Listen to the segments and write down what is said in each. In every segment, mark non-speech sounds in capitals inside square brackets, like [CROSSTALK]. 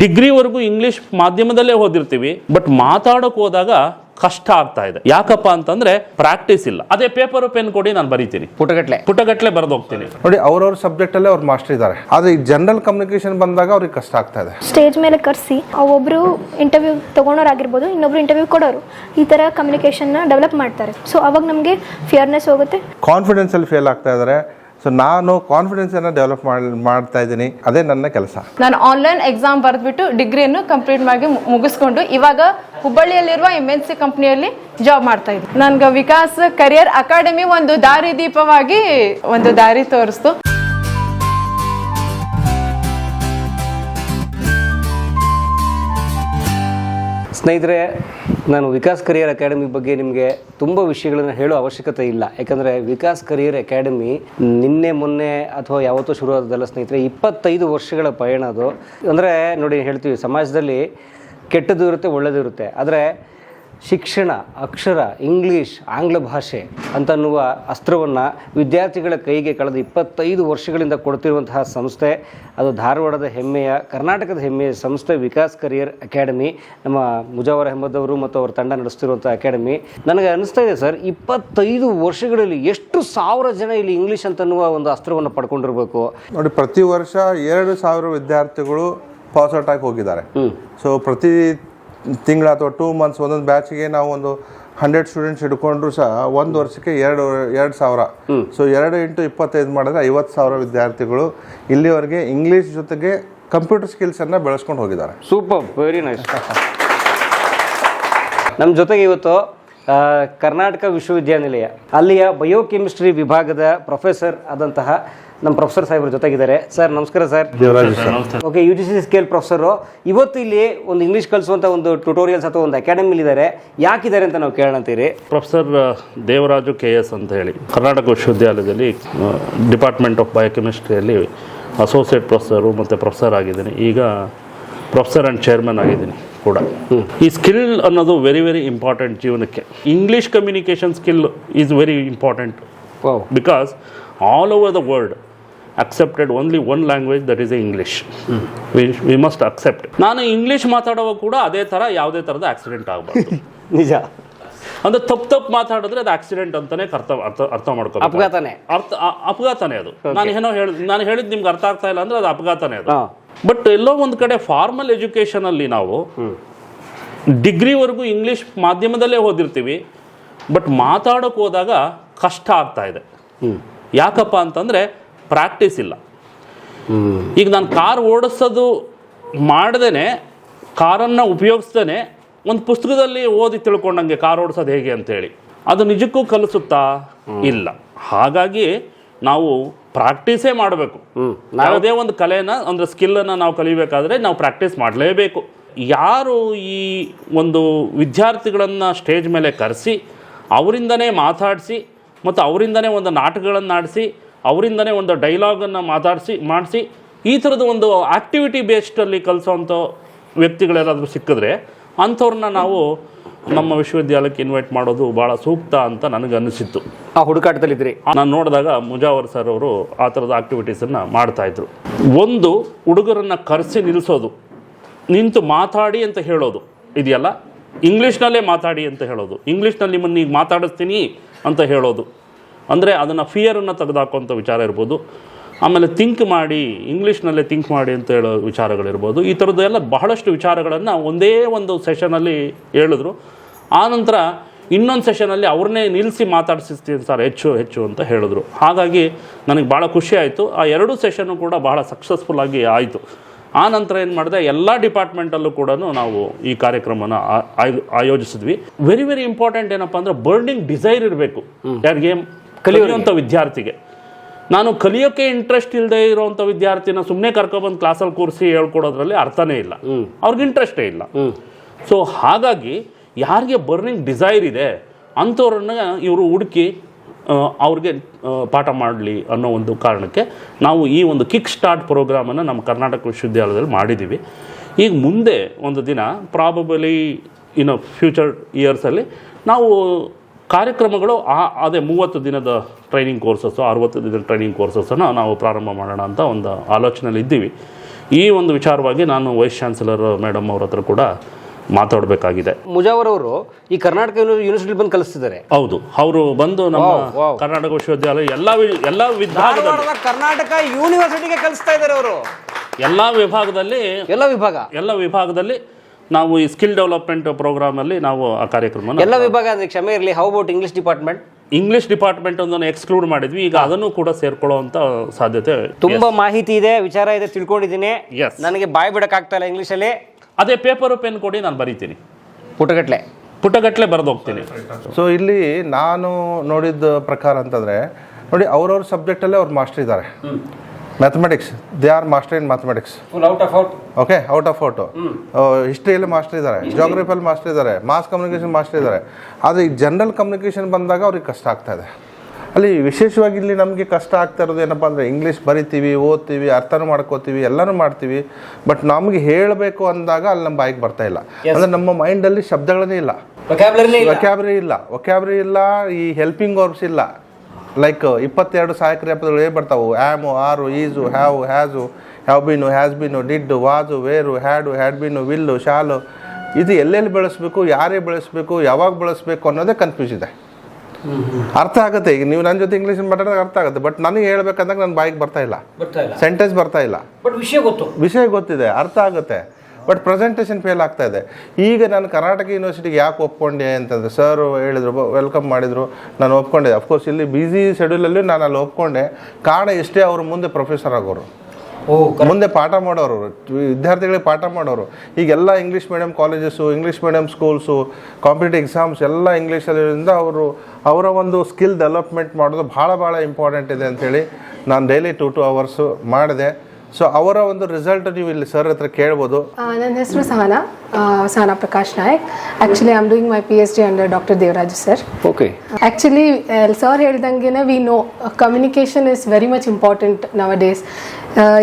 ಡಿಗ್ರಿವರೆಗೂ English ಮಾಧ್ಯಮದಲ್ಲೇ ಓದಿರ್ತೀವಿ but ಮಾತಾಡೋಕೆ ಹೋದಾಗ ಕಷ್ಟ ಆಗ್ತಾ ಇದೆ. ಯಾಕಪ್ಪ ಅಂತಂದ್ರೆ ಪ್ರಾಕ್ಟೀಸ್ ಇಲ್ಲ. ಅದೇ ಪೇಪರ್ ಪೆನ್ ಕೊಡಿ ನಾನು ಬರೀತೀನಿ. ಪುಟಗಟ್ಲೆ. ಪುಟಗಟ್ಲೆ ಬರೆದು ಹೋಗ್ತೀನಿ ನೋಡಿ ಅವ್ರವ್ರ ಸಬ್ಜೆಕ್ಟಲ್ಲೇ ಅವ್ರು ಮಾಸ್ಟರ್ ಇದ್ದಾರೆ ಆದ್ರೆ ಈ ಜನರಲ್ ಕಮ್ಯುನಿಕೇಶನ್ ಬಂದಾಗ ಅವ್ರಿಗೆ ಕಷ್ಟ ಆಗ್ತಾ ಇದೆ. ಸ್ಟೇಜ್ ಮೇಲೆ ಕರೆಸಿ ಒಬ್ಬರು ಇಂಟರ್ವ್ಯೂ ತಗೊಳೋರಾಗಿರ್ಬೋದು ಇನ್ನೊಬ್ರು ಇಂಟರ್ವ್ಯೂ ಕೊಡೋರು ಈ ತರ ಕಮ್ಯುನಿಕೇಶನ್ ಡೆವಲಪ್ ಮಾಡ್ತಾರೆ. ಸೊ ಅವಾಗ ನಮಗೆ ಫಿಯರ್ನೆಸ್ ಹೋಗುತ್ತೆ. ಕಾನ್ಫಿಡೆನ್ಸ್ ಅಲ್ಲಿ ಫೇಲ್ ಆಗ್ತಾ ಇದ್ದಾರೆ ಸೊ ನಾನು ಕಾನ್ಫಿಡೆನ್ಸನ್ನು ಡೆವಲಪ್ ಮಾಡಿ ಮಾಡ್ತಾ ಇದ್ದೀನಿ. ಅದೇ ನನ್ನ ಕೆಲಸ. ನಾನು ಆನ್ಲೈನ್ ಎಕ್ಸಾಮ್ ಬರೆದ್ಬಿಟ್ಟು ಡಿಗ್ರಿಯನ್ನು ಕಂಪ್ಲೀಟ್ ಮಾಡಿ ಮುಗಿಸ್ಕೊಂಡು ಇವಾಗ ಹುಬ್ಬಳ್ಳಿಯಲ್ಲಿರುವ ಎಂ ಎನ್ ಸಿ ಕಂಪ್ನಿಯಲ್ಲಿ ಜಾಬ್ ಮಾಡ್ತಾ ಇದ್ದೀನಿ. ನನ್ಗೆ ವಿಕಾಸ್ ಕರಿಯರ್ ಅಕಾಡೆಮಿ ಒಂದು ದಾರಿ ದೀಪವಾಗಿ ಒಂದು ದಾರಿ ತೋರಿಸ್ತು. ಸ್ನೇಹಿತರೆ ನಾನು ವಿಕಾಸ್ ಕರಿಯರ್ ಅಕಾಡೆಮಿ ಬಗ್ಗೆ ನಿಮಗೆ ತುಂಬ ವಿಷಯಗಳನ್ನು ಹೇಳೋ ಅವಶ್ಯಕತೆ ಇಲ್ಲ. ಯಾಕಂದರೆ ವಿಕಾಸ್ ಕರಿಯರ್ ಅಕಾಡೆಮಿ ನಿನ್ನೆ, ಮೊನ್ನೆ ಅಥವಾ ಯಾವತ್ತೂ ಶುರು ಸ್ನೇಹಿತರೆ, ಇಪ್ಪತ್ತೈದು ವರ್ಷಗಳ ಪಯಣ ಅದು. ಅಂದರೆ ನೋಡಿ, ಹೇಳ್ತೀವಿ, ಸಮಾಜದಲ್ಲಿ ಕೆಟ್ಟದ್ದು ಇರುತ್ತೆ ಒಳ್ಳೆಯದು ಇರುತ್ತೆ. ಆದರೆ ಶಿಕ್ಷಣ ಅಕ್ಷರ ಇಂಗ್ಲೀಷ್ ಆಂಗ್ಲ ಭಾಷೆ ಅಂತನ್ನುವ ಅಸ್ತ್ರವನ್ನು ವಿದ್ಯಾರ್ಥಿಗಳ ಕೈಗೆ ಕಳೆದ ಇಪ್ಪತ್ತೈದು ವರ್ಷಗಳಿಂದ ಕೊಡ್ತಿರುವಂತಹ ಸಂಸ್ಥೆ. ಅದು ಧಾರವಾಡದ ಹೆಮ್ಮೆಯ ಕರ್ನಾಟಕದ ಹೆಮ್ಮೆಯ ಸಂಸ್ಥೆ ವಿಕಾಸ್ ಕರಿಯರ್ ಅಕಾಡೆಮಿ. ನಮ್ಮ ಮುಜಾವರ್ ಅಹಮದ್ ಅವರು ಮತ್ತು ಅವರ ತಂಡ ನಡೆಸ್ತಿರುವಂಥ ಅಕಾಡೆಮಿ. ನನಗೆ ಅನಿಸ್ತಾ ಇದೆ ಸರ್ ಇಪ್ಪತ್ತೈದು ವರ್ಷಗಳಲ್ಲಿ ಎಷ್ಟು ಸಾವಿರ ಜನ ಇಲ್ಲಿ ಇಂಗ್ಲೀಷ್ ಅಂತನ್ನುವ ಒಂದು ಅಸ್ತ್ರವನ್ನು ಪಡ್ಕೊಂಡಿರಬೇಕು? ನೋಡಿ ಪ್ರತಿ ವರ್ಷ ಎರಡು ಸಾವಿರ ವಿದ್ಯಾರ್ಥಿಗಳು ಪಾಸ್ ಔಟ್ ಆಗಿ ಹೋಗಿದ್ದಾರೆ. ಸೊ ಪ್ರತಿ ತಿಂಗಳ ಅಥವಾ ಟೂ ಮಂತ್ಸ್ ಒಂದೊಂದು ಬ್ಯಾಚ್ಗೆ ನಾವು ಒಂದು ಹಂಡ್ರೆಡ್ ಸ್ಟೂಡೆಂಟ್ಸ್ ಹಿಡ್ಕೊಂಡ್ರು ಸಹ ಒಂದು ವರ್ಷಕ್ಕೆ ಎರಡು ಎರಡು ಸಾವಿರ. ಸೊ ಎರಡು ಇಂಟು ಇಪ್ಪತ್ತೈದು ಮಾಡಿದ್ರೆ ಐವತ್ತು ಸಾವಿರ ವಿದ್ಯಾರ್ಥಿಗಳು ಇಲ್ಲಿವರೆಗೆ ಇಂಗ್ಲೀಷ್ ಜೊತೆಗೆ ಕಂಪ್ಯೂಟರ್ ಸ್ಕಿಲ್ಸನ್ನು ಬೆಳೆಸ್ಕೊಂಡು ಹೋಗಿದ್ದಾರೆ. ಸೂಪರ್ ವೆರಿ ನೈಸ್ ನಮ್ಮ ಜೊತೆಗೆ ಇವತ್ತು ಕರ್ನಾಟಕ ವಿಶ್ವವಿದ್ಯಾನಿಲಯ ಅಲ್ಲಿಯ ಬಯೋಕೆಮಿಸ್ಟ್ರಿ ವಿಭಾಗದ ಪ್ರೊಫೆಸರ್ ಆದಂತಹ ನಮ್ಮ ಪ್ರೊಫೆಸರ್ ಸಾಹೇಬ್ರ ಜೊತೆಗಿದ್ದಾರೆ. ಸರ್ ನಮಸ್ಕಾರ sir. Okay U G C scale professor ಇವತ್ತು ಇಲ್ಲಿ ಒಂದು ಇಂಗ್ಲೀಷ್ ಕಲಿಸುವಂಥ ಒಂದು ಟ್ಯುಟೋರಿಯಲ್ಸ್ ಅಥವಾ ಒಂದು ಅಕಾಡೆಮಿಲಿ ಇದ್ದಾರೆ ಯಾಕಿದ್ದಾರೆ ಅಂತ ನಾವು ಕೇಳಂತೀರಿ ಪ್ರೊಫೆಸರ್ ದೇವರಾಜು ಕೆ ಎಸ್ ಅಂತ ಹೇಳಿ. ಕರ್ನಾಟಕ ವಿಶ್ವವಿದ್ಯಾಲಯದಲ್ಲಿ ಡಿಪಾರ್ಟ್ಮೆಂಟ್ ಆಫ್ ಬಯೋಕೆಮಿಸ್ಟ್ರಿಯಲ್ಲಿ ಅಸೋಸಿಯೇಟ್ ಪ್ರೊಫೆಸರು ಮತ್ತು ಪ್ರೊಫೆಸರ್ ಆಗಿದ್ದೀನಿ. ಈಗ ಪ್ರೊಫೆಸರ್ ಆ್ಯಂಡ್ ಚೇರ್ಮನ್ ಆಗಿದ್ದೀನಿ ಕೂಡ. ಈ ಸ್ಕಿಲ್ ಅನ್ನೋದು ವೆರಿ ವೆರಿ ಇಂಪಾರ್ಟೆಂಟ್ ಜೀವನಕ್ಕೆ. English communication skill is very important because all over the world accepted only one language that is a English we must accept ನಾನು English ಮಾತಾಡುವಾಗ ಕೂಡ ಅದೇ ಥರ ಯಾವುದೇ ಥರದ ಆಕ್ಸಿಡೆಂಟ್ ಆಗಬಾರ್ದು. ನಿಜ. ಅಂದ್ರೆ ತಪ್ಪು ತಪ್ಪು ಮಾತಾಡಿದ್ರೆ ಅದು ಆಕ್ಸಿಡೆಂಟ್ ಅಂತಾನೆ ಅರ್ಥ ಅರ್ಥ ಅರ್ಥ ಮಾಡ್ಕೋಬೇಕು. ಅಪಘಾತನೇ. ಅರ್ಥ ಅಪಘಾತನೇ ಅದು. ನಾನು ಏನೋ ಹೇಳಿ ನಾನು ಹೇಳಿದ್ ನಿಮ್ಗೆ ಅರ್ಥ ಆಗ್ತಾ ಇಲ್ಲ ಅಂದ್ರೆ ಅದು ಅಪಘಾತನೇ ಅದು. ಬಟ್ ಎಲ್ಲೋ ಒಂದು ಕಡೆ ಫಾರ್ಮಲ್ ಎಜುಕೇಶನ್ ಅಲ್ಲಿ ನಾವು ಡಿಗ್ರಿವರೆಗೂ ಇಂಗ್ಲಿಷ್ ಮಾಧ್ಯಮದಲ್ಲೇ ಓದಿರ್ತೀವಿ. ಬಟ್ ಮಾತಾಡೋಕೆ ಹೋದಾಗ ಕಷ್ಟ ಆಗ್ತಾ ಇದೆ. ಯಾಕಪ್ಪ ಅಂತಂದ್ರೆ ಪ್ರಾಕ್ಟೀಸ್ ಇಲ್ಲ. ಈಗ ನಾನು ಕಾರ್ ಓಡಿಸೋದು ಮಾಡ್ದೇ ಕಾರನ್ನು ಉಪಯೋಗಿಸ್ದೇ ಒಂದು ಪುಸ್ತಕದಲ್ಲಿ ಓದಿ ತಿಳ್ಕೊಂಡಂಗೆ ಕಾರ್ ಓಡಿಸೋದು ಹೇಗೆ ಅಂತೇಳಿ. ಅದು ನಿಜಕ್ಕೂ ಕಲಿಸುತ್ತಾ ಇಲ್ಲ. ಹಾಗಾಗಿ ನಾವು ಪ್ರಾಕ್ಟೀಸೇ ಮಾಡಬೇಕು. ಯಾವುದೇ ಒಂದು ಕಲೆನ, ಅಂದ್ರೆ ಸ್ಕಿಲ್ಲನ್ನು ನಾವು ಕಲಿಬೇಕಾದ್ರೆ ನಾವು ಪ್ರಾಕ್ಟೀಸ್ ಮಾಡಲೇಬೇಕು. ಯಾರು ಈ ಒಂದು ವಿದ್ಯಾರ್ಥಿಗಳನ್ನು ಸ್ಟೇಜ್ ಮೇಲೆ ಕರೆಸಿ, ಅವರಿಂದನೇ ಮಾತಾಡಿಸಿ, ಮತ್ತು ಅವರಿಂದನೇ ಒಂದು ನಾಟಕಗಳನ್ನು ಆಡಿಸಿ ಅವರಿಂದನೇ ಒಂದು ಡೈಲಾಗನ್ನು ಮಾತಾಡಿಸಿ ಮಾಡಿಸಿ ಈ ಥರದ ಒಂದು ಆಕ್ಟಿವಿಟಿ ಬೇಸ್ಡಲ್ಲಿ ಕಲಿಸೋವಂಥ ವ್ಯಕ್ತಿಗಳೆಲ್ಲಾದರೂ ಸಿಕ್ಕಿದ್ರೆ ಅಂಥವ್ರನ್ನ ನಾವು ನಮ್ಮ ವಿಶ್ವವಿದ್ಯಾಲಯಕ್ಕೆ ಇನ್ವೈಟ್ ಮಾಡೋದು ಭಾಳ ಸೂಕ್ತ ಅಂತ ನನಗೆ ಅನಿಸಿತ್ತು ಆ ಹುಡುಕಾಟದಲ್ಲಿದ್ರಿ ನಾನು ನೋಡಿದಾಗ ಮುಜಾವರ್ ಸರ್ ಅವರು ಆ ಥರದ ಆಕ್ಟಿವಿಟೀಸನ್ನು ಮಾಡ್ತಾಯಿದ್ರು ಒಂದು ಹುಡುಗರನ್ನು ಕರೆಸಿ ನಿಲ್ಲಿಸೋದು ನಿಂತು ಮಾತಾಡಿ ಅಂತ ಹೇಳೋದು ಇದೆಯಲ್ಲ? ಇಂಗ್ಲೀಷ್ನಲ್ಲೇ ಮಾತಾಡಿ ಅಂತ ಹೇಳೋದು ಇಂಗ್ಲೀಷ್ನಲ್ಲಿ ನಿಮ್ಮನ್ನು ಈಗ ಮಾತಾಡಿಸ್ತೀನಿ ಅಂತ ಹೇಳೋದು. ಅಂದರೆ ಅದನ್ನು ಫಿಯರನ್ನು ತೆಗೆದುಹಾಕುವಂಥ ವಿಚಾರ ಇರ್ಬೋದು. ಆಮೇಲೆ ಥಿಂಕ್ ಮಾಡಿ ಇಂಗ್ಲೀಷ್ನಲ್ಲೇ ಥಿಂಕ್ ಮಾಡಿ ಅಂತ ಹೇಳೋ ವಿಚಾರಗಳಿರ್ಬೋದು. ಈ ಥರದ್ದು ಎಲ್ಲ ಬಹಳಷ್ಟು ವಿಚಾರಗಳನ್ನು ಒಂದೇ ಒಂದು ಸೆಷನಲ್ಲಿ ಹೇಳಿದ್ರು. ಆನಂತರ ಇನ್ನೊಂದು ಸೆಷನಲ್ಲಿ ಅವ್ರನ್ನೇ ನಿಲ್ಲಿಸಿ ಮಾತಾಡಿಸ್ತೀನಿ ಸರ್ ಹೆಚ್ಚು ಹೆಚ್ಚು ಅಂತ ಹೇಳಿದ್ರು. ಹಾಗಾಗಿ ನನಗೆ ಭಾಳ ಖುಷಿ ಆಯಿತು. ಆ ಎರಡೂ ಸೆಷನ್ನು ಕೂಡ ಬಹಳ ಸಕ್ಸಸ್ಫುಲ್ಲಾಗಿ ಆಯಿತು. ಆ ನಂತರ ಏನು ಮಾಡಿದೆ ಎಲ್ಲ ಡಿಪಾರ್ಟ್ಮೆಂಟಲ್ಲೂ ಕೂಡ ನಾವು ಈ ಕಾರ್ಯಕ್ರಮನ ಆಯೋಜಿಸಿದ್ವಿ. ವೆರಿ ವೆರಿ ಇಂಪಾರ್ಟೆಂಟ್ ಏನಪ್ಪ ಅಂದರೆ ಬರ್ನಿಂಗ್ ಡಿಸೈರ್ ಇರಬೇಕು. ಯಾರಿಗೆ? ಕಲಿಯುವಂಥ ವಿದ್ಯಾರ್ಥಿಗೆ. ನಾನು ಕಲಿಯೋಕ್ಕೆ ಇಂಟ್ರೆಸ್ಟ್ ಇಲ್ಲದೆ ಇರೋವಂಥ ವಿದ್ಯಾರ್ಥಿನ ಸುಮ್ಮನೆ ಕರ್ಕೊಬಂದು ಕ್ಲಾಸಲ್ಲಿ ಕೂರಿಸಿ ಹೇಳ್ಕೊಡೋದ್ರಲ್ಲಿ ಅರ್ಥನೇ ಇಲ್ಲ. ಅವ್ರಿಗೆ ಇಂಟ್ರೆಸ್ಟೇ ಇಲ್ಲ. ಸೊ ಹಾಗಾಗಿ ಯಾರಿಗೆ ಬರ್ನಿಂಗ್ ಡಿಸೈರ್ ಇದೆ ಅಂಥವ್ರನ್ನ ಇವರು ಹುಡುಕಿ ಅವ್ರಿಗೆ ಪಾಠ ಮಾಡಲಿ ಅನ್ನೋ ಒಂದು ಕಾರಣಕ್ಕೆ ನಾವು ಈ ಒಂದು ಕಿಕ್ ಸ್ಟಾರ್ಟ್ ಪ್ರೋಗ್ರಾಮನ್ನು ನಮ್ಮ ಕರ್ನಾಟಕ ವಿಶ್ವವಿದ್ಯಾಲಯದಲ್ಲಿ ಮಾಡಿದ್ದೀವಿ ಈಗ ಮುಂದೆ ಒಂದು ದಿನ ಪ್ರಾಬಬಲಿ ಇನ್ನು ಫ್ಯೂಚರ್ ಇಯರ್ಸಲ್ಲಿ ನಾವು ಕಾರ್ಯಕ್ರಮಗಳು ಆ ಅದೇ ಮೂವತ್ತು ದಿನದ ಟ್ರೈನಿಂಗ್ ಕೋರ್ಸಸ್ಸು ಅರವತ್ತು ದಿನದ ಟ್ರೈನಿಂಗ್ ಕೋರ್ಸಸ್ಸನ್ನು ನಾವು ಪ್ರಾರಂಭ ಮಾಡೋಣ ಅಂತ ಒಂದು ಆಲೋಚನೆಯಲ್ಲಿ ಇದ್ದೀವಿ. ಈ ಒಂದು ವಿಚಾರವಾಗಿ ನಾನು ವೈಸ್ ಚಾನ್ಸಲರ್ ಮೇಡಮ್ ಅವ್ರ ಹತ್ರ ಕೂಡ ಮಾತಾಡಬೇಕಾಗಿದೆ. ಮುಜಾವರ್ ಅವರು ಈ ಕರ್ನಾಟಕ ಯೂನಿವರ್ಸಿಟಿ ಬಂದು ಕಲಿಸ್ತಿದ್ದಾರೆ. ಹೌದು. ಅವರು ಬಂದು ನಮ್ಮ. ಕರ್ನಾಟಕ ವಿಶ್ವವಿದ್ಯಾಲಯ ಎಲ್ಲ ಎಲ್ಲ ವಿಭಾಗದಲ್ಲಿ ಕರ್ನಾಟಕ ಯೂನಿವರ್ಸಿಟಿಗೆ ಕಲಿಸ್ತಾ ಇದ್ದಾರೆ ಅವರು. ಎಲ್ಲ ವಿಭಾಗದಲ್ಲಿ ಎಲ್ಲ ವಿಭಾಗ. ಎಲ್ಲ ವಿಭಾಗದಲ್ಲಿ ನಾವು ಈ ಸ್ಕಿಲ್ ಡೆವಲಪ್ಮೆಂಟ್ ಪ್ರೋಗ್ರಾಮಲ್ಲಿ ನಾವು ಆ ಕಾರ್ಯಕ್ರಮ ಎಲ್ಲ ವಿಭಾಗ ಅಂದರೆ ಕ್ಷಮೆ ಇರಲಿ how about English department English department ಒಂದನ್ನು ಎಕ್ಸ್ಕ್ಲೂಡ್ ಮಾಡಿದ್ವಿ ಈಗ ಅದನ್ನು ಕೂಡ ಸೇರ್ಕೊಳ್ಳುವಂತ ಸಾಧ್ಯತೆ ತುಂಬಾ ಮಾಹಿತಿ ಇದೆ ವಿಚಾರ ಇದೆ ತಿಳ್ಕೊಂಡಿದ್ದೀನಿ. ಎಸ್ ನನಗೆ ಬಾಯ್ ಬಿಡಕ್ಕಾಗ್ತಾ ಇಲ್ಲ ಇಂಗ್ಲಿಷಲ್ಲಿ ಅದೇ ಪೇಪರು ಪೆನ್ ಕೊಡಿ ನಾನು ಬರೀತೀನಿ. ಪುಟಗಟ್ಲೆ. ಪುಟಗಟ್ಲೆ ಬರೆದು ಹೋಗ್ತೀನಿ ಸೊ ಇಲ್ಲಿ ನಾನು ನೋಡಿದ ಪ್ರಕಾರ ಅಂತಂದರೆ ನೋಡಿ ಅವ್ರವ್ರ ಸಬ್ಜೆಕ್ಟಲ್ಲೇ ಅವ್ರು ಮಾಸ್ಟರ್ ಇದ್ದಾರೆ. Mathematics they are master in mathematics out of out okay out of out ಹಿಸ್ಟ್ರಿಯಲ್ಲಿ master ಇದ್ದಾರೆ. ಜೋಗ್ರಫಿಯಲ್ಲಿ ಮಾಸ್ಟರ್ ಇದ್ದಾರೆ. ಮಾಸ್ ಕಮ್ಯುನಿಕೇಷನ್ ಮಾಸ್ಟರ್ ಇದ್ದಾರೆ. ಆದರೆ ಈ ಜನರಲ್ ಕಮ್ಯುನಿಕೇಷನ್ ಬಂದಾಗ ಅವ್ರಿಗೆ ಕಷ್ಟ ಆಗ್ತಾ ಇದೆ. ಅಲ್ಲಿ ವಿಶೇಷವಾಗಿ ಇಲ್ಲಿ ನಮಗೆ ಕಷ್ಟ ಆಗ್ತಾ ಇರೋದು ಏನಪ್ಪ ಅಂದರೆ ಇಂಗ್ಲೀಷ್ ಬರಿತೀವಿ ಓದ್ತೀವಿ ಅರ್ಥನೂ ಮಾಡ್ಕೋತೀವಿ ಎಲ್ಲನೂ ಮಾಡ್ತೀವಿ. ಬಟ್ ನಮಗೆ ಹೇಳಬೇಕು ಅಂದಾಗ ಅಲ್ಲಿ ನಮ್ಮ ಬಾಯಿಗೆ ಬರ್ತಾ ಇಲ್ಲ. ಅಂದರೆ ನಮ್ಮ ಮೈಂಡಲ್ಲಿ ಶಬ್ದಗಳನ್ನೇ ಇಲ್ಲ. ವೊಕ್ಯಾಬ್ರಿ ಇಲ್ಲ. ವೊಕ್ಯಾಬ್ರಿ ಇಲ್ಲ. ಈ ಹೆಲ್ಪಿಂಗ್ ವರ್ಬ್ಸ್ ಇಲ್ಲ. ಲೈಕ್ ಇಪ್ಪತ್ತೆರಡು ಸಹಾಯಕ ಕ್ರಿಯಾಪದಗಳು ಏನು ಬರ್ತಾವು? Am are is have has have been has been did was were had had been will shall ಇದು ಎಲ್ಲೆಲ್ಲಿ ಬಳಸಬೇಕು ಯಾರೇ ಬಳಸಬೇಕು ಯಾವಾಗ ಬಳಸಬೇಕು ಅನ್ನೋದೇ ಕನ್ಫ್ಯೂಸ್ ಇದೆ. ಅರ್ಥ ಆಗುತ್ತೆ. ಈಗ ನೀವು ನನ್ನ ಜೊತೆ ಇಂಗ್ಲೀಷ್ ಮಾತಾಡೋದು ಅರ್ಥ ಆಗುತ್ತೆ. ಬಟ್ ನನಗೆ ಹೇಳ್ಬೇಕಂದಾಗ ನನ್ನ ಬಾಯಿಗೆ ಬರ್ತಾ ಇಲ್ಲ. ಸೆಂಟೆನ್ಸ್ ಬರ್ತಾ ಇಲ್ಲ. ಬಟ್ ವಿಷಯ ಗೊತ್ತು. ವಿಷಯ ಗೊತ್ತಿದೆ. ಅರ್ಥ ಆಗುತ್ತೆ. ಬಟ್ ಪ್ರೆಸೆಂಟೇಷನ್ ಫೇಲ್ ಆಗ್ತಾ ಇದೆ. ಈಗ ನಾನು ಕರ್ನಾಟಕ ಯೂನಿವರ್ಸಿಟಿಗೆ ಯಾಕೆ ಒಪ್ಕೊಂಡೆ ಅಂತಂದ್ರೆ ಸರ್ ಹೇಳಿದ್ರು ವೆಲ್ಕಮ್ ಮಾಡಿದರು. ನಾನು ಒಪ್ಕೊಂಡೆ. ಅಫ್ಕೋರ್ಸ್ ಇಲ್ಲಿ ಬ್ಯುಸಿ ಶೆಡ್ಯೂಲಲ್ಲಿ ನಾನು ಅಲ್ಲಿ ಒಪ್ಕೊಂಡೆ. ಕಾರಣ ಎಷ್ಟೇ ಅವರು ಮುಂದೆ ಪ್ರೊಫೆಸರ್ ಆಗೋರು. ಮುಂದೆ ಪಾಠ ಮಾಡೋರು. ವಿದ್ಯಾರ್ಥಿಗಳಿಗೆ ಪಾಠ ಮಾಡೋರು. ಈಗೆಲ್ಲ English medium colleges English medium schools competitive exams ಎಲ್ಲ ಇಂಗ್ಲೀಷಲ್ಲಿರೋದ್ರಿಂದ ಅವರು ಅವರ ಒಂದು ಸ್ಕಿಲ್ ಡೆವಲಪ್ಮೆಂಟ್ ಮಾಡೋದು ಭಾಳ ಭಾಳ ಇಂಪಾರ್ಟೆಂಟ್ ಇದೆ ಅಂಥೇಳಿ ನಾನು ಡೈಲಿ ಟು ಟು ಅವರ್ಸು ಮಾಡಿದೆ. ಸೊ ಅವರ ಒಂದು ರಿಸಲ್ಟ್ ನೀವು ಇಲ್ಲಿ ಸರ್ ಹತ್ರ ಕೇಳ್ಬೋದು. ನನ್ನ ಹೆಸರು Sahana. Sahana Prakash Nayak. Actually I am doing my P H D under doctor Devaraj sir okay actually sir ಹೇಳ್ದಂಗೆ we know communication is very much important nowadays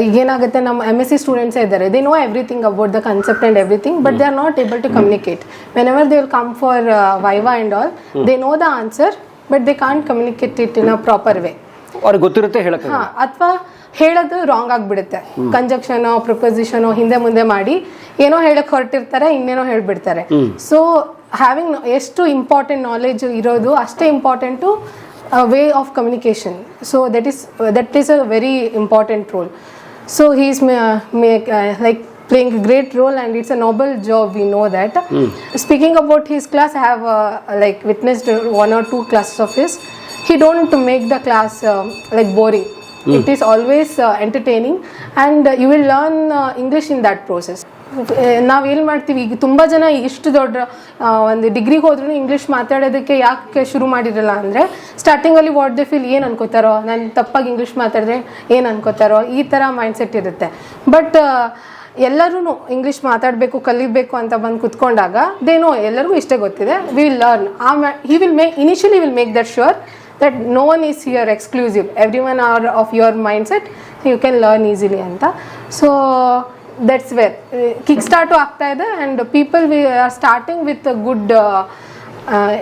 ಈಗೇನಾಗುತ್ತೆ ನಮ್ಮ ಎಂ ಎಸ್ ಸಿ ಸ್ಟೂಡೆಂಟ್ಸ್ ಇದ್ದಾರೆ. They know everything about the concept and everything but they are not able to communicate whenever they will come for viva and all they know the answer but they can't communicate it in a proper way ಅವ್ರಿಗೆ ಗೊತ್ತಿರುತ್ತೆ ಹೇಳಕ್ಕೆ ಹಾ ಅಥವಾ ಹೇಳೋದು wrong ಆಗಿಬಿಡುತ್ತೆ conjunction proposition ಹಿಂದೆ ಮುಂದೆ ಮಾಡಿ ಏನೋ ಹೇಳಕ್ ಹೊರಟಿರ್ತಾರೆ ಇನ್ನೇನೋ ಹೇಳ್ಬಿಡ್ತಾರೆ ಸೊ ಹ್ಯಾವಿಂಗ್ ಎಷ್ಟು ಇಂಪಾರ್ಟೆಂಟ್ ನಾಲೆಜ್ ಇರೋದು ಅಷ್ಟೇ important way of communication so that is that is a very important role so he is make like playing a great role and it's a noble job we know that speaking about his class i have uh, like witnessed one or two classes of his he don't make the class uh, like boring it is always uh, entertaining and uh, you will learn uh, english in that process. ನಾವು ಏನು ಮಾಡ್ತೀವಿ ಈಗ ತುಂಬ ಜನ ಇಷ್ಟು ದೊಡ್ಡ ಒಂದು ಡಿಗ್ರಿಗೆ ಹೋದ್ರೂ ಇಂಗ್ಲೀಷ್ ಮಾತಾಡೋದಕ್ಕೆ ಯಾಕೆ ಶುರು ಮಾಡಿರಲ್ಲ ಅಂದರೆ ಸ್ಟಾರ್ಟಿಂಗಲ್ಲಿ ವಾಟ್ ದೇ ಫೀಲ್ ಏನು ಅನ್ಕೋತಾರೋ ನಾನು ತಪ್ಪಾಗಿ ಇಂಗ್ಲೀಷ್ ಮಾತಾಡಿದ್ರೆ ಏನು ಅನ್ಕೋತಾರೋ ಈ ಥರ ಮೈಂಡ್ಸೆಟ್ ಇರುತ್ತೆ. ಬಟ್ ಎಲ್ಲರೂ ಇಂಗ್ಲೀಷ್ ಮಾತಾಡಬೇಕು ಕಲಿಬೇಕು ಅಂತ ಬಂದು ಕುತ್ಕೊಂಡಾಗ ದೇನೋ ಎಲ್ಲರಿಗೂ ಇಷ್ಟೇ ಗೊತ್ತಿದೆ ವಿ ವಿಲ್ ಲರ್ನ್ ಆಮೇಲೆ he will make initially will make that sure that no one is your exclusive every one are of your mindset you can learn easily ಅಂತ so that's where kick start ಆಗ್ತಾ ಇದೆ and people we are starting with good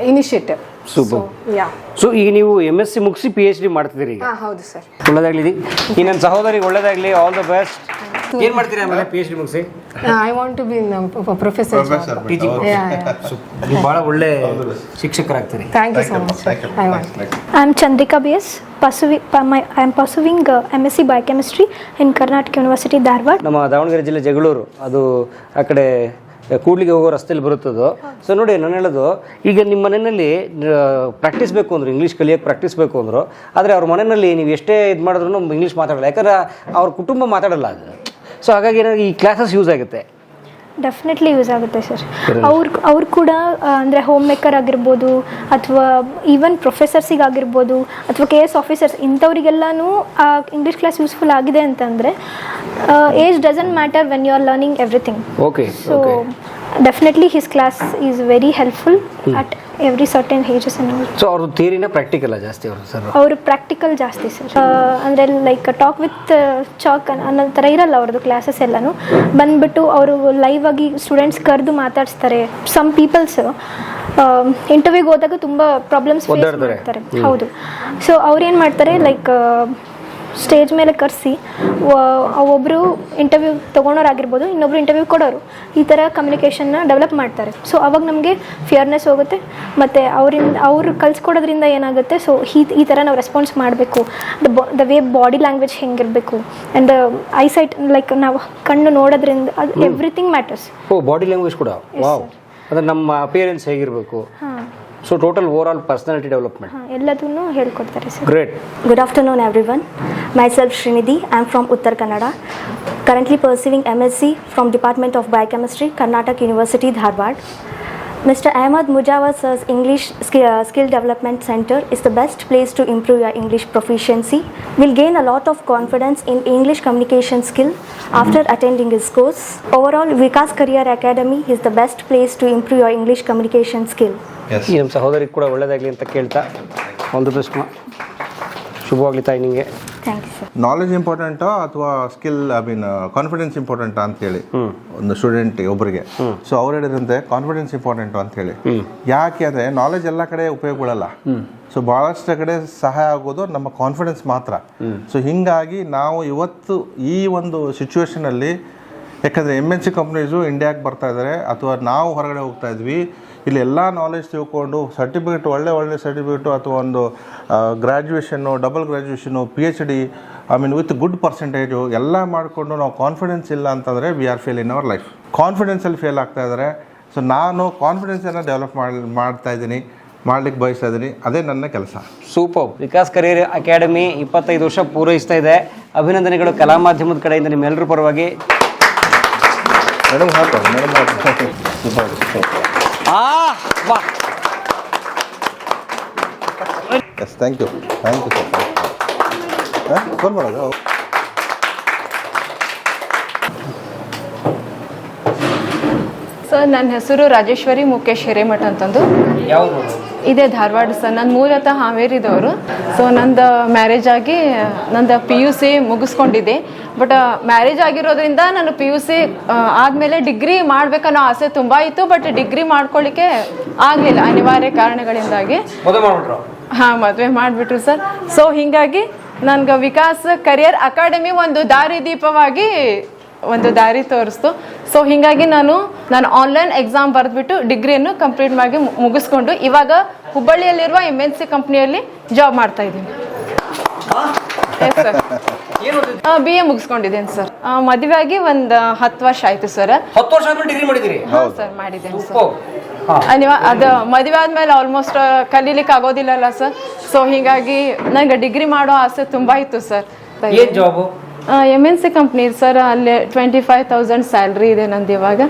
initiative super ya so ಈಗ ನೀವು M S C ಮುಗಿಸಿ P H D ಮಾಡ್ತಿದ್ದೀರಿ ಈಗ? ಹಾಂ ಹೌದು ಸರ್. ಒಳ್ಳೇದಾಗ್ಲಿ. ಈ ನನ್ನ ಸಹೋದರಿಗೆ ಒಳ್ಳೇದಾಗ್ಲಿ ಆಲ್ ದ ಬೆಸ್ಟ್ ಏನು ಮಾಡ್ತೀರಿ ಆಮೇಲೆ ಪಿ ಎಚ್ ಡಿ ಮುಗಿಸಿ? I want to be professor teaching ನೀವು ಬಹಳ ಒಳ್ಳೆ ಶಿಕ್ಷಕರಾಗ್ತೀರಿ. Thank you so much I want I Chandrika B.S. Pursuing, my, I'm pursuing uh, MSc Biochemistry in Karnataka University, Dharwad. ನಮ್ಮ ದಾವಣಗೆರೆ ಜಿಲ್ಲೆ ಜಗಳೂರು. ಅದು ಆ ಕಡೆ ಕೂಡ್ಲಿಗೆ ಹೋಗೋ ರಸ್ತೆಯಲ್ಲಿ ಬರುತ್ತದೋ. ಸೊ ನೋಡಿ ನಾನು ಹೇಳೋದು, ಈಗ ನಿಮ್ಮ ಮನೆಯಲ್ಲಿ ಪ್ರಾಕ್ಟೀಸ್ ಬೇಕು ಅಂದರು ಇಂಗ್ಲೀಷ್ ಕಲಿಯೋಕ್ಕೆ ಪ್ರಾಕ್ಟೀಸ್ ಬೇಕು ಅಂದರು, ಆದರೆ ಅವ್ರ ಮನೆಯಲ್ಲಿ ನೀವು ಎಷ್ಟೇ ಇದು ಮಾಡಿದ್ರು ಇಂಗ್ಲೀಷ್ ಮಾತಾಡಲ್ಲ. ಯಾಕಂದ್ರೆ ಅವ್ರ ಕುಟುಂಬ ಮಾತಾಡಲ್ಲ ಅದು. ಸೊ ಹಾಗಾಗಿ ಏನಾದ್ರು ಈ ಕ್ಲಾಸಸ್ ಯೂಸ್ ಆಗುತ್ತೆ. ಡೆಫಿನೆಟ್ಲಿ ಯೂಸ್ ಆಗುತ್ತೆ ಸರ್ ಅವ್ರ ಅವ್ರು ಕೂಡ ಅಂದರೆ ಹೋಮ್ ಮೇಕರ್ ಆಗಿರ್ಬೋದು ಅಥವಾ ಈವನ್ ಪ್ರೊಫೆಸರ್ಸಿಗೆ ಆಗಿರ್ಬೋದು ಅಥವಾ ಕೆ ಎಸ್ ಆಫೀಸರ್ಸ್ ಇಂಥವ್ರಿಗೆಲ್ಲನೂ ಇಂಗ್ಲೀಷ್ ಕ್ಲಾಸ್ ಯೂಸ್ಫುಲ್ ಆಗಿದೆ ಅಂತಂದರೆ age doesn't matter when you are learning everything okay so definitely his class is very helpful at every certain ages so ಅವ್ರದ್ದು ಥಿಯರಿನ ಪ್ರಾಕ್ಟಿಕಲ್ ಜಾಸ್ತಿ ಅವರು ಸರ್ ಅವರು ಪ್ರಾಕ್ಟಿಕಲ್ ಜಾಸ್ತಿ ಸರ್ ಅಂದರೆ ಲೈಕ್ ಟಾಕ್ ವಿತ್ ಚಾಕ್ ಅನ್ನೋ ಥರ ಇರಲ್ಲ ಅವ್ರದ್ದು ಕ್ಲಾಸಸ್ ಎಲ್ಲನೂ. ಬಂದ್ಬಿಟ್ಟು ಅವರು ಲೈವ್ ಆಗಿ ಸ್ಟೂಡೆಂಟ್ಸ್ ಕರೆದು ಮಾತಾಡಿಸ್ತಾರೆ. ಸಮ್ ಪೀಪಲ್ಸ್ ಇಂಟರ್ವ್ಯೂಗೆ ಹೋದಾಗ ತುಂಬ ಪ್ರಾಬ್ಲಮ್ಸ್ ಫೇಸ್. ಮಾಡ್ತಾರೆ. ಹೌದು. ಸೊ ಅವ್ರೇನು ಏನು ಮಾಡ್ತಾರೆ ಲೈಕ್ ಸ್ಟೇಜ್ ಮೇಲೆ ಕರೆಸಿ ಒಬ್ಬರು ಇಂಟರ್ವ್ಯೂ ತೊಗೊಳೋರಾಗಿರ್ಬೋದು ಇನ್ನೊಬ್ರು ಇಂಟರ್ವ್ಯೂ ಕೊಡೋರು ಈ ಥರ ಕಮ್ಯುನಿಕೇಷನ್ನ ಡೆವಲಪ್ ಮಾಡ್ತಾರೆ. ಸೊ ಅವಾಗ ನಮಗೆ ಫಿಯರ್ನೆಸ್ ಹೋಗುತ್ತೆ ಮತ್ತು ಅವರಿಂದ ಅವ್ರು ಕಲ್ಸ್ಕೊಡೋದ್ರಿಂದ ಏನಾಗುತ್ತೆ ಸೊ ಈ ಈ ಥರ ನಾವು ರೆಸ್ಪಾನ್ಸ್ ಮಾಡಬೇಕು. The the way body language ಹೆಂಗಿರಬೇಕು and eyesight like ನಾವು ಕಣ್ಣು ನೋಡೋದ್ರಿಂದ ಅದು everything matters oh body language ಕೂಡ? ವಾವ್ ಅಂದರೆ ನಮ್ಮ ಅಪಿಯರೆನ್ಸ್ ಹೇಗಿರಬೇಕು? ಹಾಂ. So total over all personality development ಎಲ್ಲದನ್ನೂ ಹೇಳ್ಕೊಡ್ತಾರೆ sir great Good afternoon, everyone. Myself Srinidhi. I'm from Uttar Kannada. Currently pursuing MSc from Department of Biochemistry, Karnataka University, Dharwad. Mr. Ahmad Mujawar sir's English Skill, uh, Skill Development Center is the best place to improve your English proficiency. We'll gain a lot of confidence in English communication skill after attending his course. Overall, Vikas Career Academy is the best place to improve your English communication skill. ಈ ನಮ್ಮ ಸಹೋದರಿಗೆ ಕೂಡ ಒಳ್ಳೇದಾಗಲಿ ಅಂತ ಕೇಳ್ತಾ all the best ಮಾ ಶುಭವಾಗಲಿ ತಾಯಿ ನಿಮಗೆ ನಾಲೆಜ್ ಇಂಪಾರ್ಟೆಂಟಾ ಅಥವಾ ಸ್ಕಿಲ್ ಐ ಮೀನ್ ಕಾನ್ಫಿಡೆನ್ಸ್ ಇಂಪಾರ್ಟೆಂಟಾ ಅಂತ ಹೇಳಿ ಒಂದು ಸ್ಟೂಡೆಂಟ್ ಒಬ್ಬರಿಗೆ ಸೊ ಅವ್ರು ಹೇಳಿದಂತೆ ಕಾನ್ಫಿಡೆನ್ಸ್ ಇಂಪಾರ್ಟೆಂಟ್ ಅಂತ ಹೇಳಿ ಯಾಕೆ ಅಂದ್ರೆ ನಾಲೆಜ್ ಎಲ್ಲ ಕಡೆ ಉಪಯೋಗ ಬೀಳಲ್ಲ ಸೊ ಭಾಳಷ್ಟು ಕಡೆ ಸಹಾಯ ಆಗೋದು ನಮ್ಮ ಕಾನ್ಫಿಡೆನ್ಸ್ ಮಾತ್ರ. ಸೊ ಹಿಂಗಾಗಿ ನಾವು ಇವತ್ತು ಈ ಒಂದು ಸಿಚುವೇಶನಲ್ಲಿ ಯಾಕಂದ್ರೆ ಎಂ ಎನ್ ಸಿ ಕಂಪ್ನೀಸು ಇಂಡಿಯಾಗೆ ಬರ್ತಾ ಇದ್ದಾರೆ ಅಥವಾ ನಾವು ಹೊರಗಡೆ ಹೋಗ್ತಾ ಇದ್ವಿ ಇಲ್ಲಿ ಎಲ್ಲ ನಾಲೆಜ್ ತಿಳ್ಕೊಂಡು ಸರ್ಟಿಫಿಕೇಟ್ ಒಳ್ಳೆ ಒಳ್ಳೆ ಸರ್ಟಿಫಿಕೇಟು ಅಥವಾ ಒಂದು graduation double graduation P H D I mean with good percentage ಎಲ್ಲ ಮಾಡಿಕೊಂಡು ನಾವು ಕಾನ್ಫಿಡೆನ್ಸ್ ಇಲ್ಲ ಅಂತಂದರೆ we are fail in our life ಕಾನ್ಫಿಡೆನ್ಸಲ್ಲಿ fail ಆಗ್ತಾ ಇದ್ದಾರೆ ಸೊ ನಾನು ಕಾನ್ಫಿಡೆನ್ಸನ್ನು ಡೆವಲಪ್ ಮಾಡಿ ಮಾಡ್ತಾ ಇದ್ದೀನಿ ಮಾಡ್ಲಿಕ್ಕೆ ಬಯಸ್ತಾ ಇದ್ದೀನಿ. ಅದೇ ನನ್ನ ಕೆಲಸ. ಸೂಪರ್ ವಿಕಾಸ್ ಕರಿಯರ್ ಅಕಾಡೆಮಿ ಇಪ್ಪತ್ತೈದು ವರ್ಷ ಪೂರೈಸ್ತಾ ಇದೆ. ಅಭಿನಂದನೆಗಳು ಕಲಾ ಮಾಧ್ಯಮದ ಕಡೆಯಿಂದ ನಿಮ್ಮೆಲ್ಲರ ಪರವಾಗಿ. ಮೇಡಮ್ ಹಾಕೋ ಮೇಡಮ್ ಹಾಕೋ. [LAUGHS] ಆ ವಾ yes thank you thank you sir ಹಾಂ ಫೋನ್ ಮಾಡೋದು? ಸರ್ ನನ್ನ ಹೆಸರು ರಾಜೇಶ್ವರಿ ಮುಖೇಶ್ ಹಿರೇಮಠ ಅಂತಂದು. ಯಾವುದು? ಇದೇ ಧಾರವಾಡ ಸರ್. ನಾನು ಮೂಲತಃ ಹಾವೇರಿದವರು ಸೊ ನಂದು ಮ್ಯಾರೇಜ್ ಆಗಿ ನಂದು ಪಿ ಯು ಸಿ ಮುಗಿಸ್ಕೊಂಡಿದ್ದೆ. ಬಟ್ ಮ್ಯಾರೇಜ್ ಆಗಿರೋದ್ರಿಂದ ನಾನು ಪಿ ಯು ಸಿ ಆದಮೇಲೆ ಡಿಗ್ರಿ ಮಾಡಬೇಕನ್ನೋ ಆಸೆ ತುಂಬ ಇತ್ತು. ಬಟ್ ಡಿಗ್ರಿ ಮಾಡ್ಕೊಳ್ಳಿಕ್ಕೆ ಆಗಲಿಲ್ಲ ಅನಿವಾರ್ಯ ಕಾರಣಗಳಿಂದಾಗಿ. ಹಾಂ ಮದುವೆ ಮಾಡಿಬಿಟ್ರು ಸರ್. ಸೊ ಹೀಗಾಗಿ ನನ್ಗೆ ವಿಕಾಸ್ ಕರಿಯರ್ ಅಕಾಡೆಮಿ ಒಂದು ದಾರಿದೀಪವಾಗಿ ಒಂದು ದಾರಿ ತೋರಿಸ್ತು. ಸೊ ಹೀಗಾಗಿ ನಾನು ನಾನು ಆನ್ಲೈನ್ ಎಕ್ಸಾಮ್ ಬರೆದ್ಬಿಟ್ಟು ಡಿಗ್ರಿಯನ್ನು ಕಂಪ್ಲೀಟ್ ಮಾಡಿ ಮುಗಿಸ್ಕೊಂಡು ಇವಾಗ ಹುಬ್ಬಳ್ಳಿಯಲ್ಲಿರುವ ಎಂ ಎನ್ ಸಿ ಕಂಪ್ನಿಯಲ್ಲಿ ಜಾಬ್ ಮಾಡ್ತಾ ಇದ್ದೀನಿ. ಎಸ್ ಸರ್ ಬಿ ಎ ಮುಗಿಸ್ಕೊಂಡಿದ್ದೀನಿ ಸರ್ ಮದುವೆ ಆಗಿ ಒಂದು ಹತ್ತು ವರ್ಷ ಆಯ್ತು ಸರ್ ಹತ್ತು ವರ್ಷ ಡಿಗ್ರಿ ಸರ್ ಮಾಡಿದ್ದೇನೆ ಸರ್ ಅನಿವ ಅದು ಮದುವೆ ಆದ್ಮೇಲೆ ಆಲ್ಮೋಸ್ಟ್ ಕಲೀಲಿಕ್ಕೆ ಆಗೋದಿಲ್ಲಲ್ಲ ಸರ್ ಸೊ ಹೀಗಾಗಿ ನನಗೆ ಡಿಗ್ರಿ ಮಾಡೋ ಆಸೆ ತುಂಬಾ ಇತ್ತು sir job M N C company sir ಅಲ್ಲಿ ಟ್ವೆಂಟಿ ಫೈವ್ ತೌಸಂಡ್ ಸ್ಯಾಲ್ರಿ ಇದೆ ನಂದು ಇವಾಗ.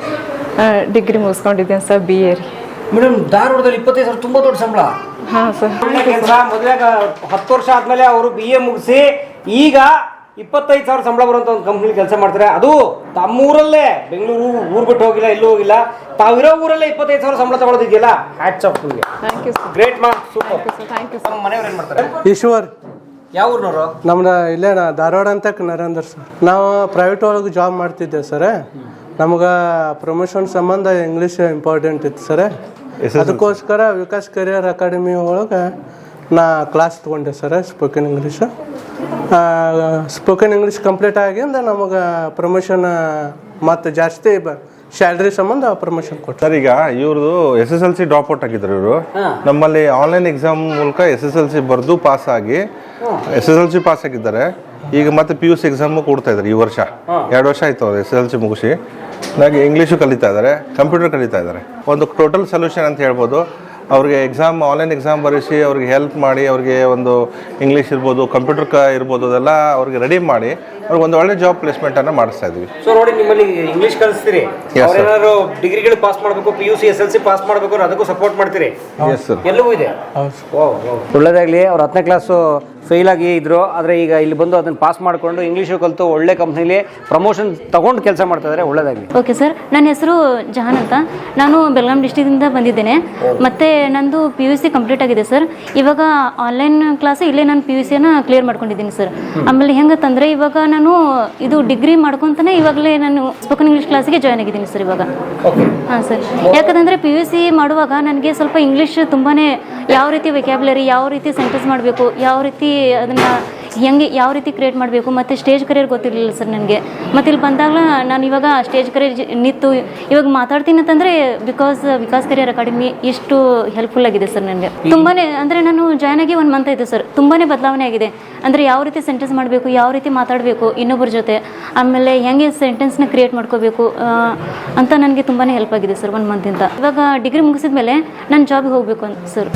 ಡಿಗ್ರಿ ಮುಗಿಸ್ಕೊಂಡಿದ್ದೇನೆ ಸರ್ ಬಿ ಎ ರೀ ಮೇಡಮ್ ಧಾರವಾಡದಲ್ಲಿ ಇಪ್ಪತ್ತೈದು ಸಾವಿರ ತುಂಬಾ ದೊಡ್ಡ ಸಂಬಳ. ಹಾಂ ಸರ್. ಕೆಲಸ. ಮದುವೆ ಹತ್ತು ವರ್ಷ ಆದಮೇಲೆ ಅವರು ಬಿ ಎ ಮುಗಿಸಿ ಈಗ ಇಪ್ಪತ್ತೈದು ಸಾವಿರ ಸಂಬಳ ಬರುವಂತ ಒಂದು ಕಂಪ್ನಿ ಕೆಲಸ ಮಾಡ್ತಾರೆ. ಅದು ತಮ್ಮೂರಲ್ಲೇ ಬೆಂಗಳೂರು ಊರ್ ಬಿಟ್ಟು ಹೋಗಿಲ್ಲ ಎಲ್ಲೂ ಹೋಗಿಲ್ಲ. ತಾವಿರೋ ಊರಲ್ಲೇ ಇಪ್ಪತ್ತೈದು ಸಾವಿರ ಸಂಬಳ ತಗೊಳೋದಿದೆಯಲ್ಲ? ಹ್ಯಾಟ್ಸ್ ಆಫ್ ನಿಮಗೆ. ಥ್ಯಾಂಕ್ ಯು ಸರ್ ಗ್ರೇಟ್ ಮಾ ಸೂಪರ್ ಥ್ಯಾಂಕ್ ಯು ಸರ್ ಮನೆಯವ್ರು ಏನ್ ಮಾಡ್ತಾರೆ? ಈಶ್ವರ್ ಯಾವ ಊರ್ನವರು? ನಮ್ದು ಇಲ್ಲೇ ನಾ ಧಾರವಾಡ ಅಂತ ನರೇಂದ್ರ ಸರ್. ನಾವು ಪ್ರೈವೇಟ್ ಒಳಗೆ ಜಾಬ್ ಮಾಡ್ತಿದ್ದೆ ಸರ್. ನಮ್ಗೆ ಪ್ರಮೋಷನ್ ಸಂಬಂಧ ಇಂಗ್ಲೀಷ್ ಇಂಪಾರ್ಟೆಂಟ್ ಇತ್ತು ಸರ್. ಅದಕ್ಕೋಸ್ಕರ ವಿಕಾಸ್ ಕರಿಯರ್ ಅಕಾಡೆಮಿ ಒಳಗೆ ನಾ ಕ್ಲಾಸ್ ತೊಗೊಂಡೆ sir spoken English spoken English complete ಆಗಿಂದ ನಮಗೆ ಪ್ರಮೋಷನ್ ಮತ್ತು ಜಾಸ್ತಿ ಸ್ಯಾಲ್ರಿ ಸಂಬಂಧ ಪ್ರಮೋಷನ್ ಕೊಟ್ಟು ಸರ್ ಈಗ ಇವ್ರದ್ದು S S L C drop out ಆಗಿದ್ರು ಇವರು. ನಮ್ಮಲ್ಲಿ ಆನ್ಲೈನ್ ಎಕ್ಸಾಮ್ ಮೂಲಕ ಎಸ್ ಎಸ್ ಎಲ್ ಸಿ ಬರೆದು ಪಾಸ್ ಆಗಿ S S L C pass ಆಗಿದ್ದಾರೆ. ಈಗ ಮತ್ತೆ ಪಿ ಯು ಸಿ ಎಕ್ಸಾಮು ಕೊಡ್ತಾ ಇದ್ದಾರೆ ಈ ವರ್ಷ. ಎರಡು ವರ್ಷ ಆಯ್ತು ಅವ್ರು ಎಸ್ ಎಸ್ ಎಲ್ ಸಿ ಮುಗಿಸಿ. ನನಗೆ ಇಂಗ್ಲೀಷು ಕಲಿತಾ ಇದ್ದಾರೆ ಕಂಪ್ಯೂಟರ್ ಕಲಿತಾ ಇದ್ದಾರೆ. ಒಂದು ಟೋಟಲ್ ಸೊಲ್ಯೂಷನ್ ಅಂತ ಹೇಳ್ಬೋದು. ಅವ್ರಿಗೆ ಎಕ್ಸಾಮ್ ಆನ್ಲೈನ್ ಎಕ್ಸಾಮ್ ಬರೆಸಿ ಅವ್ರಿಗೆ ಹೆಲ್ಪ್ ಮಾಡಿ ಅವ್ರಿಗೆ ಒಂದು ಇಂಗ್ಲೀಷ್ ಇರ್ಬೋದು ಕಂಪ್ಯೂಟರ್ ಕ ಇರ್ಬೋದು ಅದೆಲ್ಲ ಅವ್ರಿಗೆ ರೆಡಿ ಮಾಡಿ ಅವ್ರಿಗೆ ಒಂದು ಒಳ್ಳೆ ಜಾಬ್ ಪ್ಲೇಸ್ಮೆಂಟನ್ನು ಮಾಡಿಸ್ತಾ ಇದ್ವಿ. ಸೊ ನೋಡಿ ನಿಮ್ಮಲ್ಲಿ ಇಂಗ್ಲಿಷ್ ಕಲಿಸ್ತೀರಿ. ಅವ್ರೇನಾದ್ರು ಡಿಗ್ರಿಗಳು ಪಾಸ್ ಮಾಡಬೇಕು P U C S S L C ಮಾಡಬೇಕು ಅದಕ್ಕೂ ಸಪೋರ್ಟ್ ಮಾಡ್ತೀರಿ. ಎಸ್ ಸರ್ ಎಲ್ಲವೂ ಇದೆ? ಒಳ್ಳೇದಾಗಲಿ. ಅವ್ರು ಹತ್ತನೇ ಕ್ಲಾಸು ಫೇಲ್ ಆಗಿ ಇದ್ರು ಆದರೆ ಈಗ ಇಲ್ಲಿ ಬಂದು ಅದನ್ನು ಪಾಸ್ ಮಾಡಿಕೊಂಡು ಇಂಗ್ಲೀಷು ಕಲಿತು ಒಳ್ಳೆ ಕಂಪ್ನಿಲಿ ಪ್ರಮೋಷನ್ ತಗೊಂಡು ಕೆಲಸ ಮಾಡ್ತಾ ಇದ್ದಾರೆ ಒಳ್ಳೇದಾಗಿ ಓಕೆ ಸರ್ ನನ್ನ ಹೆಸರು ಜಹಾನ್ ಅಂತ. ನಾನು ಬೆಳಗಾಂ ಡಿಸ್ಟಿಕ್ದಿಂದ ಬಂದಿದ್ದೇನೆ. ಮತ್ತು ನಂದು ಪಿ ಯು ಸಿ ಕಂಪ್ಲೀಟ್ ಆಗಿದೆ ಸರ್. ಇವಾಗ ಆನ್ಲೈನ್ ಕ್ಲಾಸ್ ಇಲ್ಲೇ ನಾನು ಪಿ ಯು ಸಿಯನ್ನು ಕ್ಲಿಯರ್ ಮಾಡ್ಕೊಂಡಿದ್ದೀನಿ ಸರ್. ಆಮೇಲೆ ಹೆಂಗತ್ತಂದರೆ ಇವಾಗ ನಾನು ಇದು ಡಿಗ್ರಿ ಮಾಡ್ಕೊತಾನೆ ಇವಾಗಲೇ ನಾನು ಸ್ಪೋಕನ್ ಇಂಗ್ಲೀಷ್ ಕ್ಲಾಸಿಗೆ ಜಾಯ್ನ್ ಆಗಿದ್ದೀನಿ ಸರ್ ಇವಾಗ. ಹಾಂ ಸರ್. ಯಾಕಂದರೆ ಪಿ ಯು ಸಿ ಮಾಡುವಾಗ ನನಗೆ ಸ್ವಲ್ಪ ಇಂಗ್ಲೀಷ್ ತುಂಬಾ ಯಾವ ರೀತಿ ವೆಕ್ಯಾಬ್ಲರಿ ಯಾವ ರೀತಿ ಸೆಂಟೆನ್ಸ್ ಮಾಡಬೇಕು ಯಾವ ರೀತಿ ಅದನ್ನು ಹೆಂಗೆ ಯಾವ ರೀತಿ ಕ್ರಿಯೇಟ್ ಮಾಡಬೇಕು ಮತ್ತು ಸ್ಟೇಜ್ ಕರಿಯರ್ ಗೊತ್ತಿರಲಿಲ್ಲ ಸರ್ ನನಗೆ. ಮತ್ತು ಇಲ್ಲಿ ಬಂದಾಗ ನಾನು ಇವಾಗ ಸ್ಟೇಜ್ ಕರಿಯರ್ ನಿಂತು ಇವಾಗ ಮಾತಾಡ್ತೀನಿ ಅಂತಂದರೆ ಬಿಕಾಸ್ ವಿಕಾಸ್ ಕರಿಯರ್ ಅಕಾಡೆಮಿ ಇಷ್ಟು ಹೆಲ್ಪ್ಫುಲ್ ಆಗಿದೆ ಸರ್ ನನಗೆ. ತುಂಬಾ ಅಂದರೆ ನಾನು ಜಾಯ್ನ್ ಆಗಿ ಒಂದು ಮಂತ್ ಆಯಿತು ಸರ್ ತುಂಬಾ ಬದಲಾವಣೆ ಆಗಿದೆ. ಅಂದರೆ ಯಾವ ರೀತಿ ಸೆಂಟೆನ್ಸ್ ಮಾಡಬೇಕು ಯಾವ ರೀತಿ ಮಾತಾಡಬೇಕು ಇನ್ನೊಬ್ಬರ ಜೊತೆ ಆಮೇಲೆ ಹೆಂಗೆ ಸೆಂಟೆನ್ಸ್ನ ಕ್ರಿಯೇಟ್ ಮಾಡ್ಕೋಬೇಕು ಅಂತ ನನಗೆ ತುಂಬಾ ಹೆಲ್ಪ್ ಆಗಿದೆ ಸರ್ ಒಂದು ಮಂತಿಂದ ಇವಾಗ ಡಿಗ್ರಿ ಮುಗಿಸಿದ ಮೇಲೆ ನಾನು ಜಾಬ್ಗೆ ಹೋಗಬೇಕು ಅಂತ ಸರ್